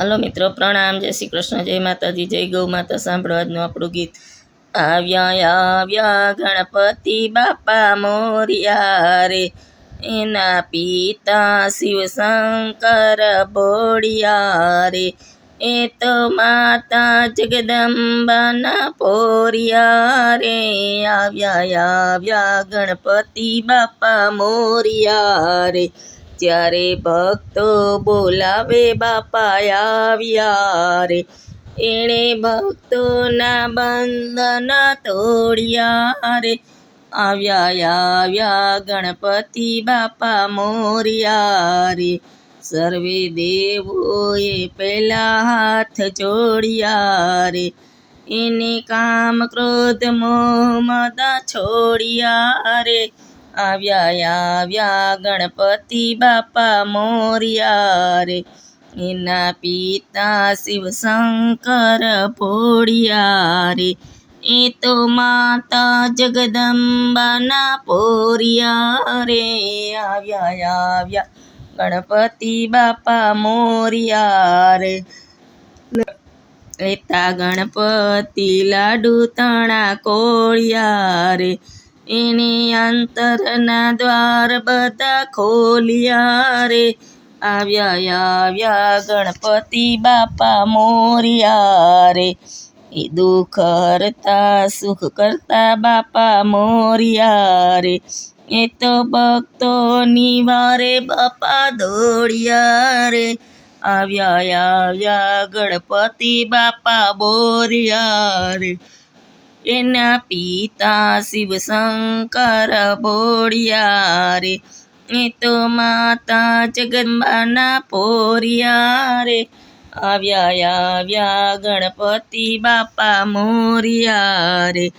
Hello મિત્રો, પ્રણામ. જય શ્રી કૃષ્ણ. જય માતાજી. જય ગૌ માતા. સાંભળવાનું આપણું ગીત. આવ્યા આવ્યા ગણપતિ બાપા મોરિયા રે. એના પિતા શિવશંકર બોડિયા રે. એ તો માતા જગદંબાના પોરિયા રે. આવ્યા આવ્યા ગણપતિ બાપા મોરિયા રે. જ્યારે ભક્તો બોલાવે, બાપા આવ્યા રે. એણે ભક્તોના બંધન તોડ્યા રે. આવ્યા આવ્યા, ગણપતિ બાપા મોર્યા રે. સર્વે દેવોએ પહેલા હાથ જોડ્યા રે. એને કામ ક્રોધ મોહ મદ છોડ્યા રે. આવ્યા આવ્યા ગણપતિ બાપા મોરિયા રે એના પિતા શિવશંકર ભોળિયા રે એ તો માતા જગદંબાના પોરિયા રે આવ્યા આવ્યા ગણપતિ બાપા મોરિયા રે રેતા ગણપતિ લાડુ તણા કોળિયા રે એને અંતરના દ્વાર બધા ખોલ્યા રે. આવ્યા આવ્યા ગણપતિ બાપા મોરિયા રે. એ દુઃખ હરતા, સુખ કરતા બાપા મોરિયા રે. એ તો ભક્તોની વારે બાપા દોડ્યા રે. આવ્યા આવ્યા ગણપતિ બાપા બોરિયા રે. એના પિતા શિવશંકર બોડિયા રે. એ તો માતા જગદંબાના પોરિયા રે. આવ્યા આવ્યા ગણપતિ બાપા મોરિયા રે.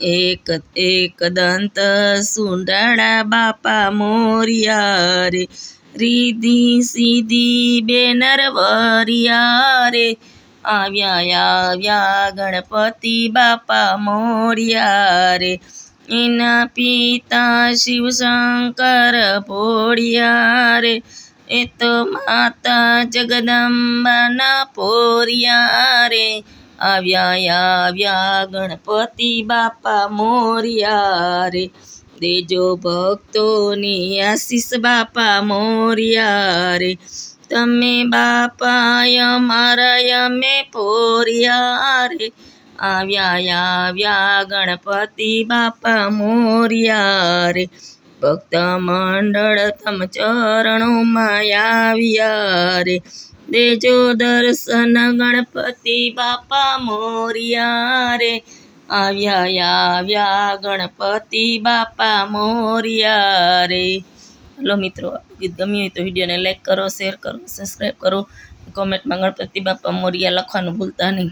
એક એક દંત સુંદરા બાપા મોરિયા રે. રીધી સીધી બેનર વરિયા રે. આવ્યા આવ્યા ગણપતિ બાપા મોરિયા રે. એના પિતા શિવશંકર ભોળિયા રે. એ તો માતા જગદંબાના પોરિયા રે. આવ્યા આવ્યા ગણપતિ બાપા મોરિયા રે. દેજો ભક્તોની આશીષ બાપા મોરિયા રે. તમે બાપાય મારાય મે પોરિયા રે આવ્યા આવ્યા ગણપતિ બાપા મોરિયા રે ભક્ત મંડળ તમ ચરણોમાં આવ્યા રે દેજો દર્શન ગણપતિ બાપા મોરિયા રે આવ્યા આવ્યા ગણપતિ બાપા મોરિયા રે હલો મિત્રો ગીત ગમ્યું હોય તો વિડીયોને લાઇક કરો શેર કરો સબસ્ક્રાઈબ કરો કોમેન્ટમાં ગણપતિ બાપા મોરિયા લખવાનું ભૂલતા નહીં.